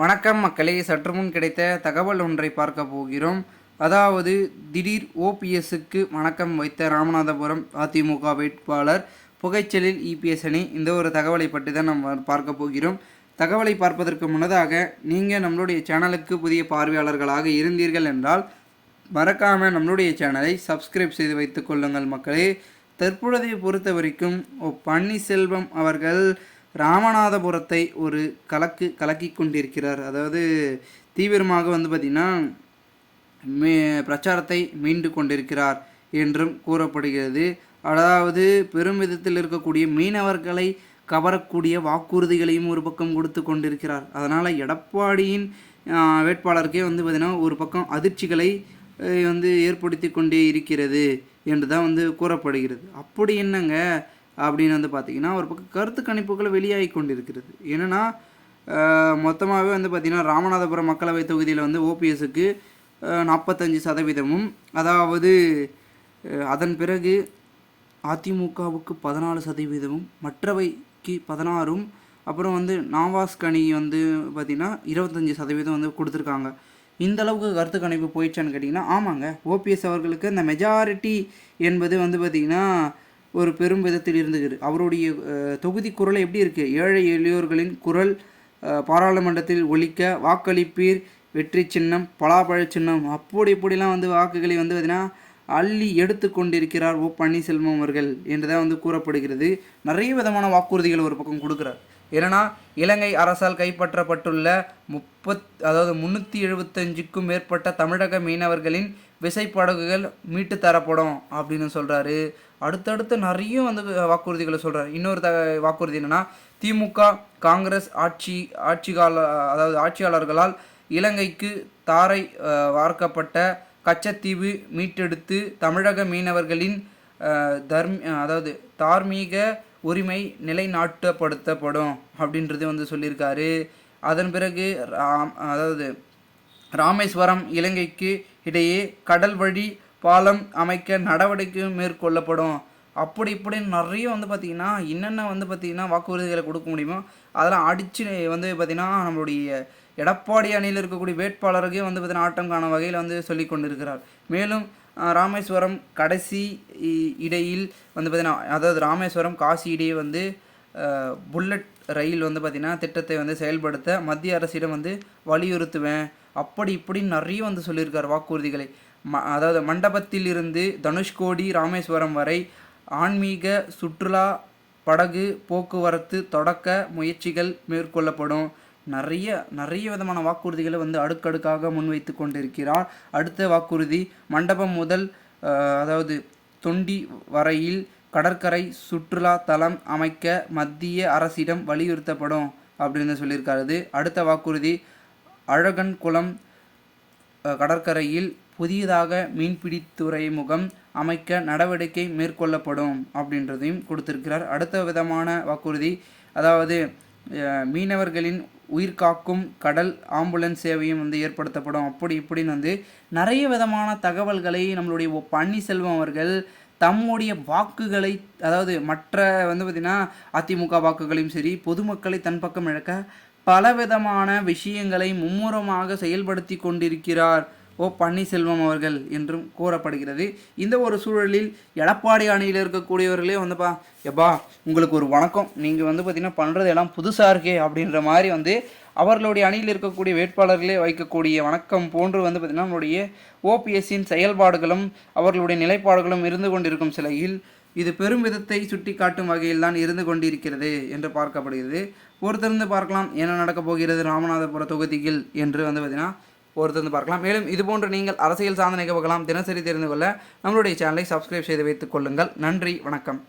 வணக்கம் மக்களே சற்று முன் கிடைத்த தகவல் ஒன்றை பார்க்க போகிறோம். அதாவது திடீர் ஓபிஎஸ்க்கு வணக்கம் வைத்த ராமநாதபுரம் அதிமுக வேட்பாளர் புகைச்சலில் இபிஎஸ் அணி இந்த ஒரு தகவலை பற்றி தான் நம்ம பார்க்க போகிறோம். தகவலை பார்ப்பதற்கு முன்னதாக நீங்கள் நம்மளுடைய சேனலுக்கு புதிய பார்வையாளர்களாக இருந்தீர்கள் என்றால் மறக்காமல் நம்மளுடைய சேனலை சப்ஸ்கிரைப் செய்து வைத்துக்கொள்ளுங்கள் மக்களே. தற்பொழுதை பொறுத்த வரைக்கும் ஓ பன்னீர்செல்வம் அவர்கள் ராமநாதபுரத்தை ஒரு கலக்கு கலக்கி கொண்டிருக்கிறார். அதாவது தீவிரமாக வந்து பார்த்திங்கன்னா மே பிரச்சாரத்தை மீண்டு கொண்டிருக்கிறார் என்றும் கூறப்படுகிறது. அதாவது பெரும் விதத்தில் இருக்கக்கூடிய மீனவர்களை கவரக்கூடிய வாக்குறுதிகளையும் ஒரு பக்கம் கொடுத்து கொண்டிருக்கிறார். அதனால் எடப்பாடியின் வேட்பாளருக்கே வந்து பார்த்திங்கன்னா ஒரு பக்கம் அதிர்ச்சிகளை வந்து ஏற்படுத்தி கொண்டே இருக்கிறது என்று தான் வந்து கூறப்படுகிறது. அப்படி என்னங்க அப்படின்னு வந்து பார்த்திங்கன்னா ஒரு பக்கம் கருத்து கணிப்புகள் வெளியாகி கொண்டிருக்கிறது. என்னென்னா மொத்தமாகவே வந்து பார்த்திங்கன்னா ராமநாதபுரம் மக்களவை தொகுதியில் வந்து ஓபிஎஸ்க்கு நாற்பத்தஞ்சு சதவீதமும் அதாவது அதன் பிறகு அதிமுகவுக்கு பதினாலு சதவீதமும் மற்றவைக்கு பதினாறும் அப்புறம் வந்து நாவாஸ் கனி வந்து பார்த்திங்கன்னா இருபத்தஞ்சி சதவீதம் வந்து கொடுத்துருக்காங்க. இந்த அளவுக்கு கருத்து கணிப்பு போயிடுச்சான்னு கேட்டிங்கன்னா ஆமாங்க ஓபிஎஸ் அவர்களுக்கு இந்த மெஜாரிட்டி என்பது வந்து பார்த்திங்கன்னா ஒரு பெரும் விதத்தில் இருந்துகிறது. அவருடைய தொகுதி குரல் எப்படி இருக்குது ஏழை எளியோர்களின் குரல் பாராளுமன்றத்தில் ஒழிக்க வாக்களிப்பீர். வெற்றி சின்னம் பலாப்பழ சின்னம். அப்படி இப்படிலாம் வந்து வாக்குகளை வந்து பார்த்திங்கன்னா அள்ளி எடுத்து கொண்டிருக்கிறார் ஓ பன்னீர்செல்வம் அவர்கள் என்றுதான் வந்து கூறப்படுகிறது. நிறைய விதமான வாக்குறுதிகள் ஒரு பக்கம் கொடுக்குறார். ஏன்னா இலங்கை அரசால் கைப்பற்றப்பட்டுள்ள முப்பத் அதாவது முந்நூற்றி எழுபத்தஞ்சுக்கும் மேற்பட்ட தமிழக மீனவர்களின் விசைப்படகுகள் மீட்டு தரப்படும் அப்படின்னு சொல்கிறாரு அடுத்தடுத்து நிறைய வந்து வாக்குறுதிகளை சொல்கிறார் இன்னொரு த வாக்குறுதி என்னென்னா திமுக காங்கிரஸ் ஆட்சி ஆட்சி கால அதாவது ஆட்சியாளர்களால் இலங்கைக்கு தாரை வார்க்கப்பட்ட கச்சத்தீவு மீட்டெடுத்து தமிழக மீனவர்களின் தர்ம அதாவது தார்மீக உரிமை நிலைநாட்டப்படுத்தப்படும் அப்படின்றது வந்து சொல்லியிருக்காரு. அதன் பிறகு ராம் அதாவது ராமேஸ்வரம் இலங்கைக்கு இடையே கடல் வழி பாலம் அமைக்க நடவடிக்கையும் மேற்கொள்ளப்படும். அப்படி இப்படின்னு நிறைய வந்து பார்த்திங்கன்னா என்னென்ன வந்து பார்த்திங்கன்னா வாக்குறுதிகளை கொடுக்க முடியுமோ அதெல்லாம் அடித்து வந்து பார்த்திங்கன்னா நம்மளுடைய எடப்பாடி அணியில் இருக்கக்கூடிய வேட்பாளருக்கே வந்து பார்த்திங்கன்னா ஆட்டம் காணும் வகையில் வந்து சொல்லி கொண்டிருக்கிறார். மேலும் ராமேஸ்வரம் கடைசி இ- இடையில் வந்து பார்த்திங்கன்னா அதாவது ராமேஸ்வரம் காசி இடையே வந்து புல்லட் ரயில் வந்து பார்த்திங்கன்னா திட்டத்தை வந்து செயல்படுத்த மத்திய அரசிடம் வந்து வலியுறுத்துவேன். அப்படி இப்படின்னு நிறைய வந்து சொல்லியிருக்கார் வாக்குறுதிகளை. ம அதாவது மண்டபத்தில் இருந்து தனுஷ்கோடி ராமேஸ்வரம் வரை ஆன்மீக சுற்றுலா படகு போக்குவரத்து தொடக்க முயற்சிகள் மேற்கொள்ளப்படும். நிறைய நிறைய விதமான வாக்குறுதிகளை வந்து அடுக்கடுக்காக முன்வைத்து கொண்டிருக்கிறார். அடுத்த வாக்குறுதி மண்டபம் முதல் அதாவது தொண்டி வரையில் கடற்கரை சுற்றுலா தளம் அமைக்க மத்திய அரசிடம் வலியுறுத்தப்படும் அப்படின்னு சொல்லியிருக்காரு. அடுத்த வாக்குறுதி அழகன் குளம் கடற்கரையில் புதியதாக மீன்பிடி துறைமுகம் அமைக்க நடவடிக்கை மேற்கொள்ளப்படும் அப்படின்றதையும் கொடுத்திருக்கிறார் அடுத்த விதமான வாக்குறுதி அதாவது மீனவர்களின் உயிர் காக்கும் கடல் ஆம்புலன்ஸ் சேவையும் வந்து ஏற்படுத்தப்படும் அப்படி இப்படின்னு வந்து நிறைய விதமான தகவல்களை நம்மளுடைய ஒ. பன்னீர்செல்வம் அவர்கள் தம்முடைய வாக்குகளை அதாவது மற்ற வந்து பார்த்திங்கன்னா அதிமுக வாக்குகளையும் சரி பொதுமக்களை தன் பக்கம் இழக்க பலவிதமான விஷயங்களை மும்முரமாக செயல்படுத்தி கொண்டிருக்கிறார் ஓ பன்னீர்செல்வம் அவர்கள் என்றும் கூறப்படுகிறது. இந்த ஒரு சூழலில் எடப்பாடி அணியில் இருக்கக்கூடியவர்களே வந்துப்பா எப்பா உங்களுக்கு ஒரு வணக்கம். நீங்கள் வந்து பார்த்திங்கன்னா பண்ணுறது எல்லாம் புதுசாக இருக்கே அப்படின்ற மாதிரி வந்து அவர்களுடைய அணியில் இருக்கக்கூடிய வேட்பாளர்களே வைக்கக்கூடிய வணக்கம் போன்று வந்து பார்த்திங்கன்னா நம்மளுடைய ஓபிஎஸ்சின் செயல்பாடுகளும் அவர்களுடைய நிலைப்பாடுகளும் இருந்து கொண்டிருக்கும் சிலையில் இது பெரும் விதத்தை சுட்டி காட்டும் வகையில் தான் இருந்து கொண்டிருக்கிறது என்று பார்க்கப்படுகிறது. பொறுத்திருந்து பார்க்கலாம் என்ன நடக்கப் போகிறது ராமநாதபுர தொகுதியில் என்று வந்து பார்த்திங்கன்னா பொறுத்திருந்து பார்க்கலாம். மேலும் இதுபோன்று நீங்கள் அரசியல் சார்ந்த நிகழ்வுகளாம் தினசரி தெரிந்து கொள்ள நம்மளுடைய சேனலை சப்ஸ்கிரைப் செய்து வைத்துக் கொள்ளுங்கள். நன்றி வணக்கம்.